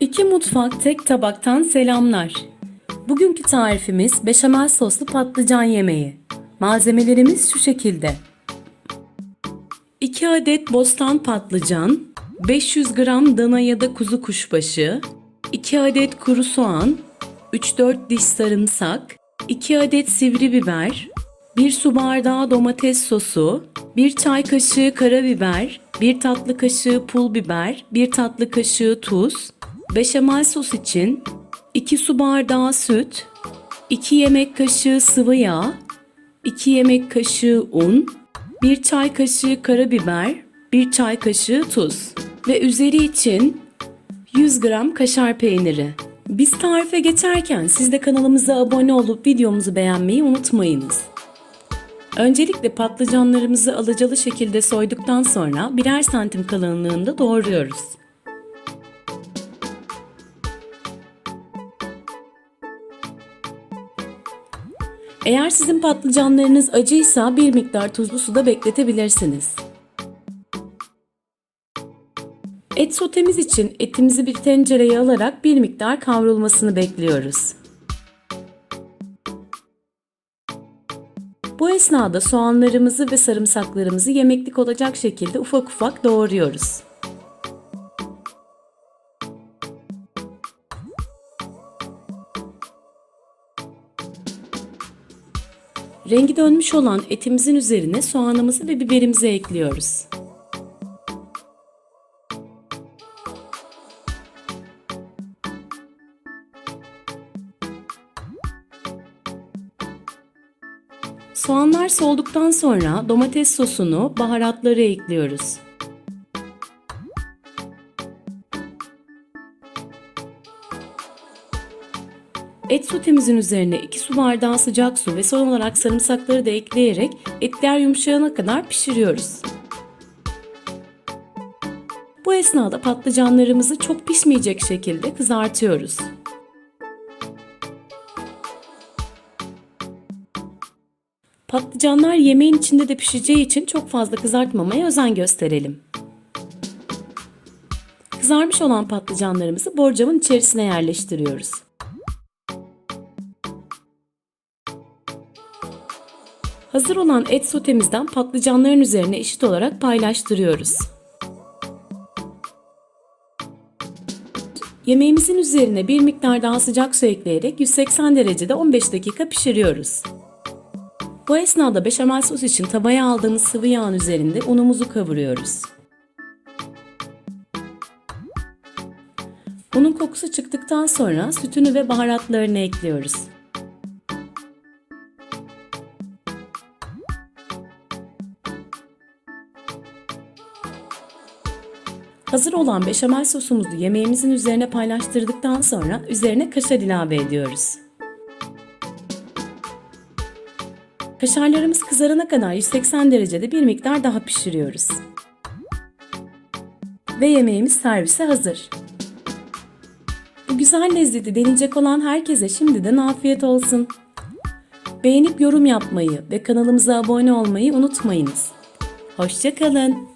İki mutfak tek tabaktan selamlar. Bugünkü tarifimiz beşamel soslu patlıcan yemeği. Malzemelerimiz şu şekilde. 2 adet bostan patlıcan, 500 gram dana ya da kuzu kuşbaşı, 2 adet kuru soğan, 3-4 diş sarımsak, 2 adet sivri biber, 1 su bardağı domates sosu, 1 çay kaşığı karabiber, 1 tatlı kaşığı pul biber, 1 tatlı kaşığı tuz, beşamel sos için 2 su bardağı süt, 2 yemek kaşığı sıvı yağ, 2 yemek kaşığı un, 1 çay kaşığı karabiber, 1 çay kaşığı tuz ve üzeri için 100 gram kaşar peyniri. Biz tarife geçerken siz de kanalımıza abone olup videomuzu beğenmeyi unutmayınız. Öncelikle patlıcanlarımızı alacalı şekilde soyduktan sonra birer santim kalınlığında doğruyoruz. Eğer sizin patlıcanlarınız acıysa bir miktar tuzlu suda bekletebilirsiniz. Et sotemiz için etimizi bir tencereye alarak bir miktar kavrulmasını bekliyoruz. Bu esnada soğanlarımızı ve sarımsaklarımızı yemeklik olacak şekilde ufak ufak doğruyoruz. Rengi dönmüş olan etimizin üzerine soğanımızı ve biberimizi ekliyoruz. Soğanlar solduktan sonra domates sosunu, baharatları ekliyoruz. Et sotemizin üzerine 2 su bardağı sıcak su ve son olarak sarımsakları da ekleyerek etler yumuşayana kadar pişiriyoruz. Bu esnada patlıcanlarımızı çok pişmeyecek şekilde kızartıyoruz. Patlıcanlar yemeğin içinde de pişeceği için çok fazla kızartmamaya özen gösterelim. Kızarmış olan patlıcanlarımızı borcamın içerisine yerleştiriyoruz. Hazır olan et sotemizden patlıcanların üzerine eşit olarak paylaştırıyoruz. Yemeğimizin üzerine bir miktar daha sıcak su ekleyerek 180 derecede 15 dakika pişiriyoruz. Bu esnada beşamel sos için tavaya aldığımız sıvı yağın üzerinde unumuzu kavuruyoruz. Unun kokusu çıktıktan sonra sütünü ve baharatlarını ekliyoruz. Hazır olan beşamel sosumuzu yemeğimizin üzerine paylaştırdıktan sonra üzerine kaşar ilave ediyoruz. Kaşarlarımız kızarana kadar 180 derecede bir miktar daha pişiriyoruz. Ve yemeğimiz servise hazır. Bu güzel lezzeti deneyecek olan herkese şimdiden afiyet olsun. Beğenip yorum yapmayı ve kanalımıza abone olmayı unutmayınız. Hoşçakalın.